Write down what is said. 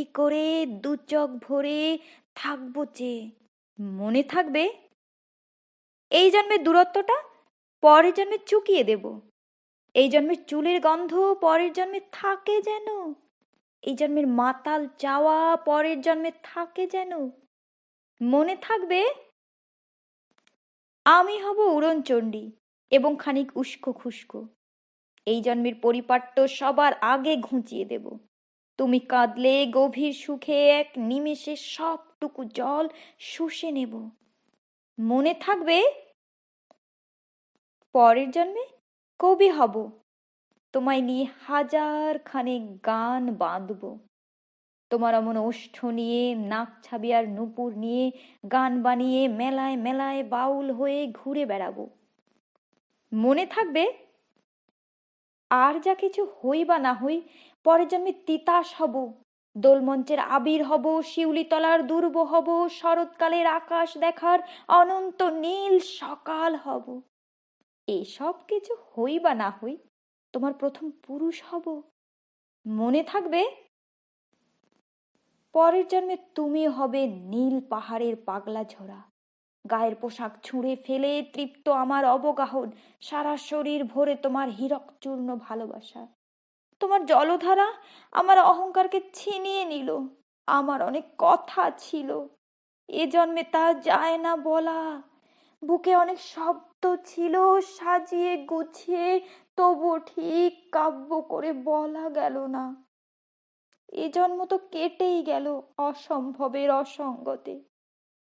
চুপটি করে দু চোখ ভরে থাকব চেয়ে মনে থাকবে? এই জন্মের দূরত্বটা, পরের জন্মে চুকিয়ে দেব। এই জন্মের চুলের গন্ধ, পরের জন্মে থাকে যেন। এই জন্মের মাতাল চাওয়া, পরের জন্মে থাকে যেন। মনে থাকবে? আমি হব উড়নচণ্ডী এবং খানিক উস্কো খুস্কো এই জন্মের পরিপাট্য সবার আগে ঘুঁচিয়ে দেব। তুমি কাঁদলে গভীর সুখে এক নিমেষে সবটুকু জল শুষে নেব। মনে থাকবে, পরের জন্মে কবি হব। তোমায় নিয়ে হাজার খানেক গান বাঁধব। তোমার অমন ওষ্ঠ নিয়ে, নাক ছাবি আর নুপুর নিয়ে, গান বানিয়ে মেলায় মেলায় বাউল হয়ে ঘুরে বেড়াবো। মনে থাকবে আর যা কিছু হই বা না হই, পরের জন্মে তিতাস হব, দোলমঞ্চের আবির হব, শিউলিতলার দুর্ব হব, শরৎকালের আকাশ দেখার অনন্ত নীল সকাল হব। এসব কিছু হই বা না হই, তোমার প্রথম পুরুষ হব। মনে থাকবে? পরের জন্মে তুমি হবে নীল পাহাড়ের পাগলা ঝরা গায়ের পোশাক ছুঁড়ে ফেলে তৃপ্ত আমার অবগাহন। সারা শরীর ভরে তোমার হীরক চূর্ণ ভালোবাসা। তোমার জলধারা আমার অহংকারকে ছিনিয়ে নিল। আমার অনেক কথা ছিল। এ জন্মে তা যায় না বলা। বুকে অনেক শব্দ ছিল। সাজিয়ে গুছিয়ে তবু ঠিক কাব্য করে বলা গেল না। এ জন্ম তো কেটেই গেল অসম্ভবের অসঙ্গতে।